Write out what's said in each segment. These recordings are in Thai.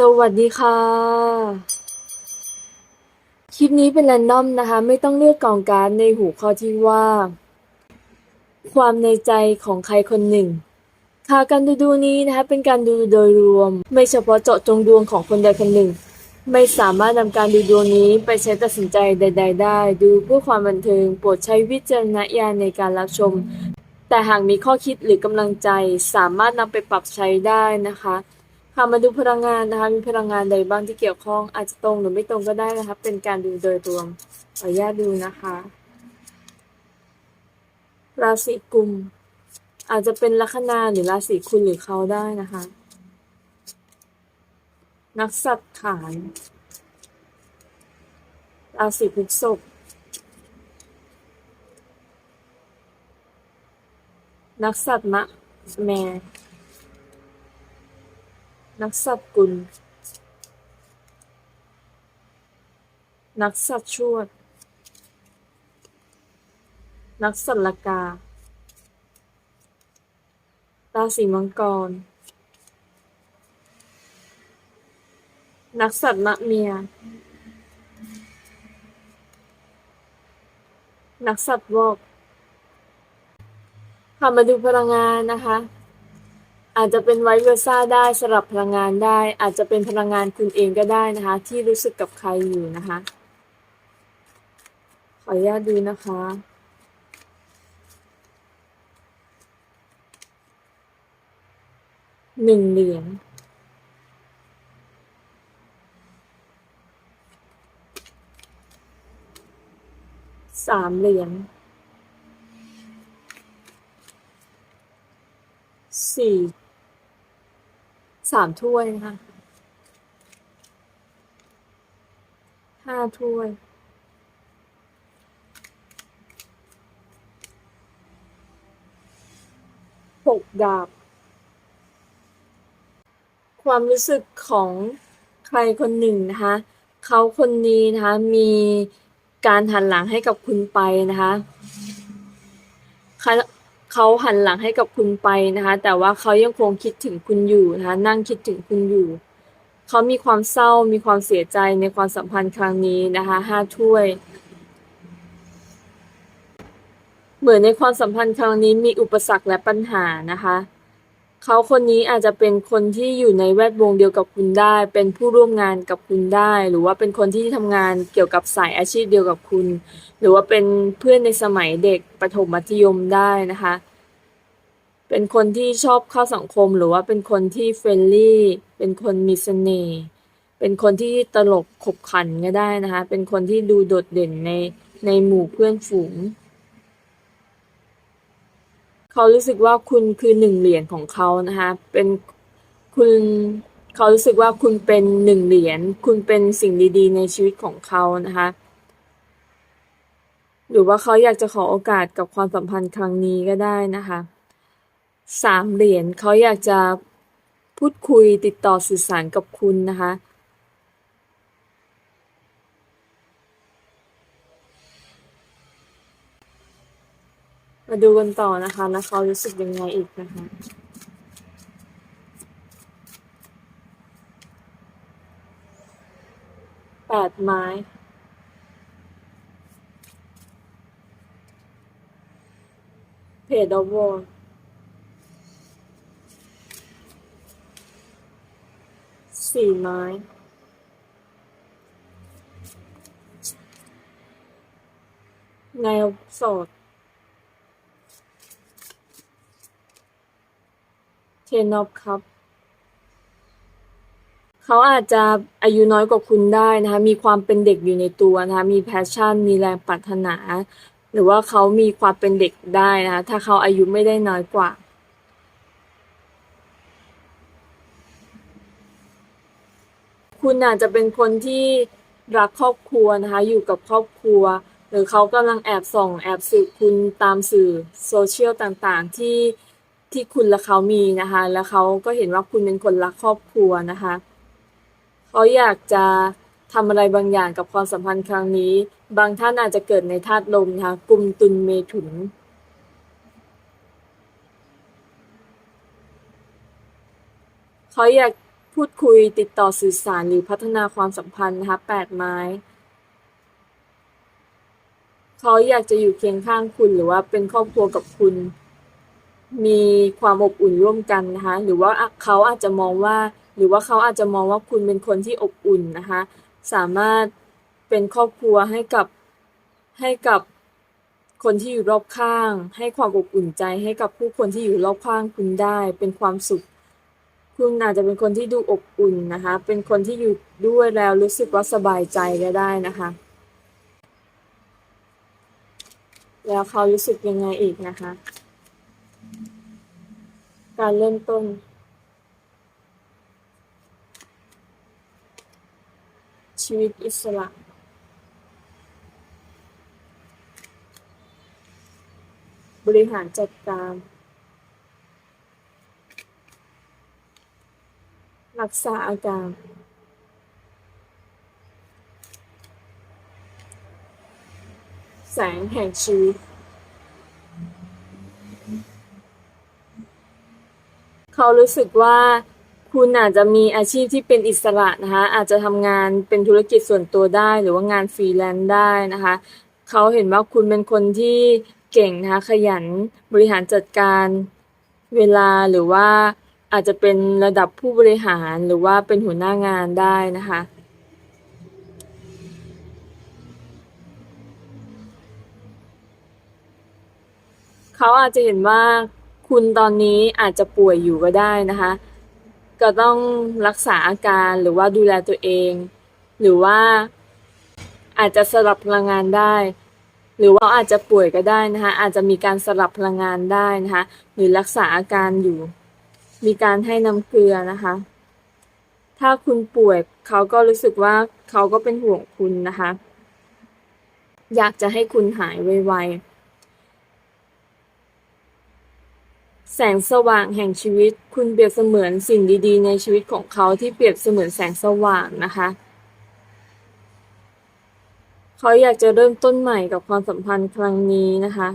สวัสดีค่ะ คลิปนี้เป็นแรนดอมนะคะ ไม่ต้องเลือกกองการดในหูข้อที่ว่า ความในใจของใครคนหนึ่ง ค่ะการดูดูนี้นะคะเป็นการดูโดยรวม ไม่เฉพาะเจาะจงดวงของคนใดคนหนึ่ง ไม่สามารถนำการดูดวงนี้ไปใช้ตัดสินใจใด ๆ ได้ ดูเพื่อความบันเทิงโปรดใช้วิจารณญาณในการรับชม แต่หากมีข้อคิดหรือกำลังใจสามารถนำไปปรับใช้ได้นะคะ ค่ะมาดูพลังงานนะคะ มีพลังงานใดบ้างที่เกี่ยวข้อง อาจจะตรงหรือไม่ตรงก็ได้นะคะ เป็นการดูโดยรวม ขออนุญาตดูนะคะ ราศีกุม อาจจะเป็นลัคนาหรือราศีคุณหรือเขาได้นะคะ นักสัตว์ขายราศีพฤษภนักสัตว์มะแม นักสัตว์กุล นักสัตว์ชวด นักสัตว์ลกา ราศีมังกร นักสัตว์มะเมีย นักสัตว์วอกค่ะมาดูพลังงานนะคะ อาจจะเป็นไวเวอร์ซ่าได้สลับพลังงานได้ อาจจะเป็นพลังงานคุณเองก็ได้นะคะ ที่รู้สึกกับใครอยู่นะคะ ขออนุญาตดูนะคะ หนึ่งเหรียญสามเหรียญสี่ สามถ้วยนะคะห้าถ้วยหกดาบ ความรู้สึกของใครคนหนึ่งนะคะ เขาคนนี้นะคะ มีการหันหลังให้กับคุณไปนะคะ เขาเขาหันหลังให้กับคุณไปนะคะ แต่ว่าเขายังคงคิดถึงคุณอยู่นะคะนั่งคิดถึงคุณอยู่ เขามีความเศร้ามีความเสียใจในความสัมพันธ์ครั้งนี้นะคะห้าถ้วย เหมือนในความสัมพันธ์ครั้งนี้มีอุปสรรคและปัญหานะคะ เขาคนนี้อาจจะเป็นคนที่อยู่ในแวดวงเดียวกับคุณได้ เป็นผู้ร่วมงานกับคุณได้ หรือว่าเป็นคนที่ทำงานเกี่ยวกับสายอาชีพเดียวกับคุณ หรือว่าเป็นเพื่อนในสมัยเด็กประถมมัธยมได้นะคะ เป็นคนที่ชอบเข้าสังคม หรือว่าเป็นคนที่เฟรนลี่ เป็นคนมีเสน่ห์ เป็นคนที่ตลกขบขันก็ได้นะคะ เป็นคนที่ดูโดดเด่นในในหมู่เพื่อนฝูง เขารู้สึกว่าคุณคือหนึ่งเหรียญของเขานะคะเป็นคุณเขารู้สึกว่าคุณเป็นหนึ่งเหรียญคุณเป็นสิ่งดีๆ ในชีวิตของเขานะคะหรือว่าเขาอยากจะขอโอกาสกับความสัมพันธ์ครั้งนี้ก็ได้นะคะสามเหรียญเขาอยากจะพูดคุยติดต่อสื่อสารกับคุณนะคะ มาดูกันต่อนะคะแล้วเขารู้สึกยังไงอีกนะคะแปดไม้เพจอวอลสี่ไม้แนวโสด เท นอฟครับ เขาอาจจะอายุน้อยกว่าคุณได้นะคะ มีความเป็นเด็กอยู่ในตัวนะคะ มีแพชชั่น มีแรงปรารถนา หรือว่าเขามีความเป็นเด็กได้นะคะ ถ้าเขาอายุไม่ได้น้อยกว่าคุณอาจจะเป็นคนที่รักครอบครัวนะคะ อยู่กับครอบครัว หรือเขากำลังแอบส่องแอบสืบคุณตามสื่อโซเชียลต่างๆ ที่ ที่คุณและเขามีนะคะ แล้วเขาก็เห็นว่าคุณเป็นคนรักครอบครัวนะคะเขาอยากจะทำอะไรบางอย่างกับความสัมพันธ์ครั้งนี้ บางท่านอาจจะเกิดในธาตุลมนะคะกุมตุลเมถุนเขาอยากพูดคุยติดต่อสื่อสารหรือพัฒนาความสัมพันธ์นะคะแปดไม้เขาอยากจะอยู่เคียงข้างคุณหรือว่าเป็นครอบครัวกับคุณ มีความอบอุ่นร่วมกันนะคะหรือว่าเขาอาจจะมองว่า หรือว่าเขาอาจจะมองว่าคุณเป็นคนที่อบอุ่นนะคะสามารถเป็นครอบครัวให้กับให้กับคนที่อยู่รอบข้าง ให้ความอบอุ่นใจให้กับผู้คนที่อยู่รอบข้างคุณได้ เป็นความสุข คุณอาจจะเป็นคนที่ดูอบอุ่นนะคะ เป็นคนที่อยู่ด้วยแล้วรู้สึกว่าสบายใจก็ได้นะคะ แล้วเขารู้สึกยังไงอีกนะคะ การเริ่มต้น ชีวิตอิสระบริหารจัดการ รักษาอาการ แสงแห่งชีวิต เขารู้สึกว่าคุณอาจจะมีอาชีพที่เป็นอิสระนะคะ อาจจะทำงานเป็นธุรกิจส่วนตัวได้ หรือว่างานฟรีแลนซ์ได้นะคะ เขาเห็นว่าคุณเป็นคนที่เก่งนะคะ ขยันบริหารจัดการเวลาหรือว่าอาจจะเป็นระดับผู้บริหารหรือว่าเป็นหัวหน้างานได้นะคะเขาอาจจะเห็นว่า คุณตอนนี้อาจจะป่วยอยู่ก็ได้นะคะ ก็ต้องรักษาอาการหรือว่าดูแลตัวเอง หรือว่าอาจจะสลับพลังงานได้ หรือว่าอาจจะป่วยก็ได้นะคะ อาจจะมีการสลับพลังงานได้นะคะ หรือรักษาอาการอยู่ มีการให้น้ำเกลือนะคะ ถ้าคุณป่วยเขาก็รู้สึกว่าเขาก็เป็นห่วงคุณนะคะ อยากจะให้คุณหายไวๆ แสงสว่างแห่งชีวิต คุณเปรียบเสมือนสิ่งดี ๆ ในชีวิตของเขาที่เปรียบเสมือนแสงสว่างนะคะ เขาอยากจะเริ่มต้นใหม่กับความสัมพันธ์ครั้งนี้นะคะ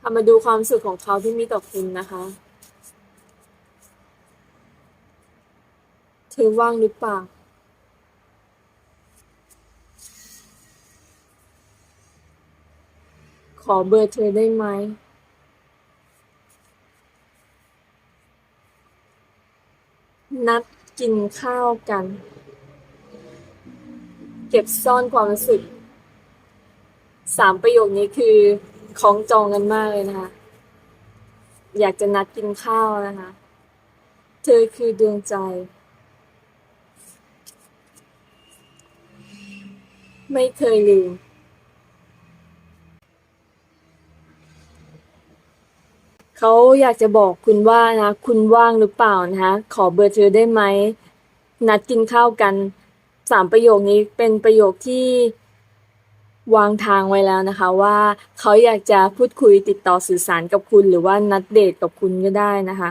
เอามาดูความสึกของเขาที่มีต่อคุณนะคะเธอว่างหรือเปล่า ขอเบอร์เธอได้ไหม นัดกินข้าวกัน เก็บซ่อนความรู้สึก สามประโยคนี้คือของจองกันมากเลยนะคะ อยากจะนัดกินข้าวนะคะ เธอคือดวงใจไม่เคยลืม เขาอยากจะบอกคุณว่านะคุณว่างหรือเปล่านะคะขอเบอร์เธอได้ไหมนัดกินข้าวกันสามประโยคนี้เป็นประโยคที่วางทางไว้แล้วนะคะว่าเขาอยากจะพูดคุยติดต่อสื่อสารกับคุณ หรือว่านัดเดทกับคุณก็ได้นะคะ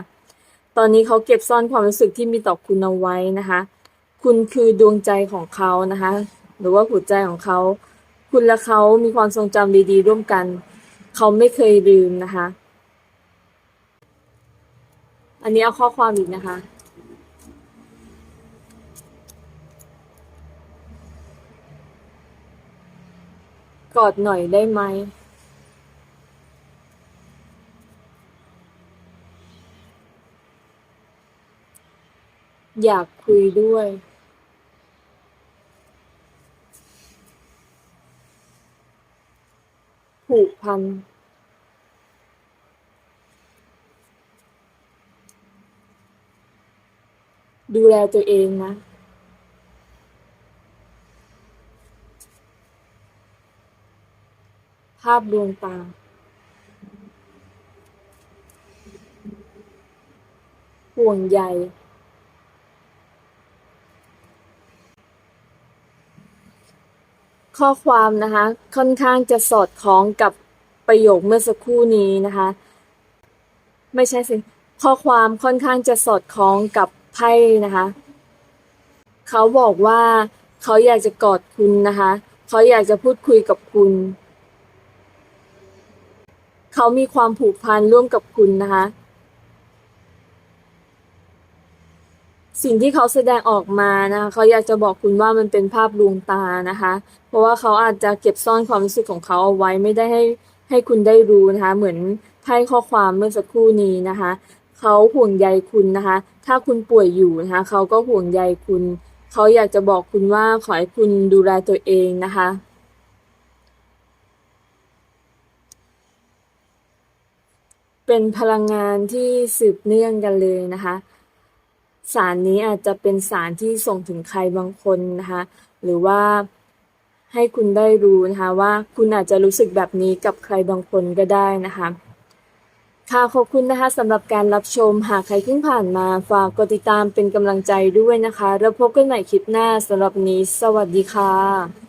ตอนนี้เขาเก็บซ่อนความรู้สึกที่มีต่อคุณเอาไว้นะคะ คุณคือดวงใจของเขานะคะ หรือว่าหัวใจของเขา คุณและเขามีความทรงจำดีๆ ร่วมกัน เขาไม่เคยลืมนะคะ อันนี้เอาข้อความอีกนะคะ กอดหน่อยได้ไหมอยากคุยด้วย ผูกพัน ดูแลตัวเองนะภาพดวงตา ห่วงใยข้อความนะคะ ค่อนข้างจะสอดคล้องกับประโยคเมื่อสักครู่นี้นะคะ ไม่ใช่สิ ข้อความค่อนข้างจะสอดคล้องกับ ไพ่นะคะ เขาบอกว่าเขาอยากจะกอดคุณนะคะเขาอยากจะพูดคุยกับคุณ เขามีความผูกพันร่วมกับคุณนะคะ สิ่งที่เขาแสดงออกมานะคะเขาอยากจะบอกคุณว่ามันเป็นภาพลวงตานะคะ เพราะว่าเขาอาจจะเก็บซ่อนความรู้สึกของเขาเอาไว้ไม่ได้ให้ให้คุณได้รู้นะคะ เหมือนไพ่ข้อความเมื่อสักครู่นี้นะคะ เขาห่วงใยคุณนะคะ ถ้าคุณป่วยอยู่นะคะ เขาก็ห่วงใยคุณ เขาอยากจะบอกคุณว่าขอให้คุณดูแลตัวเองนะคะเป็นพลังงานที่สืบเนื่องกันเลยนะคะ สารนี้อาจจะเป็นสารที่ส่งถึงใครบางคนนะคะ หรือว่าให้คุณได้รู้นะคะว่าคุณอาจจะรู้สึกแบบนี้กับใครบางคนก็ได้นะคะ ค่ะขอบคุณนะคะสำหรับการรับชมหากใครเพิ่งผ่านมาฝากกดติดตามเป็นกำลังใจด้วยนะคะ แล้วพบกันใหม่คลิปหน้าสำหรับนี้ สวัสดีค่ะ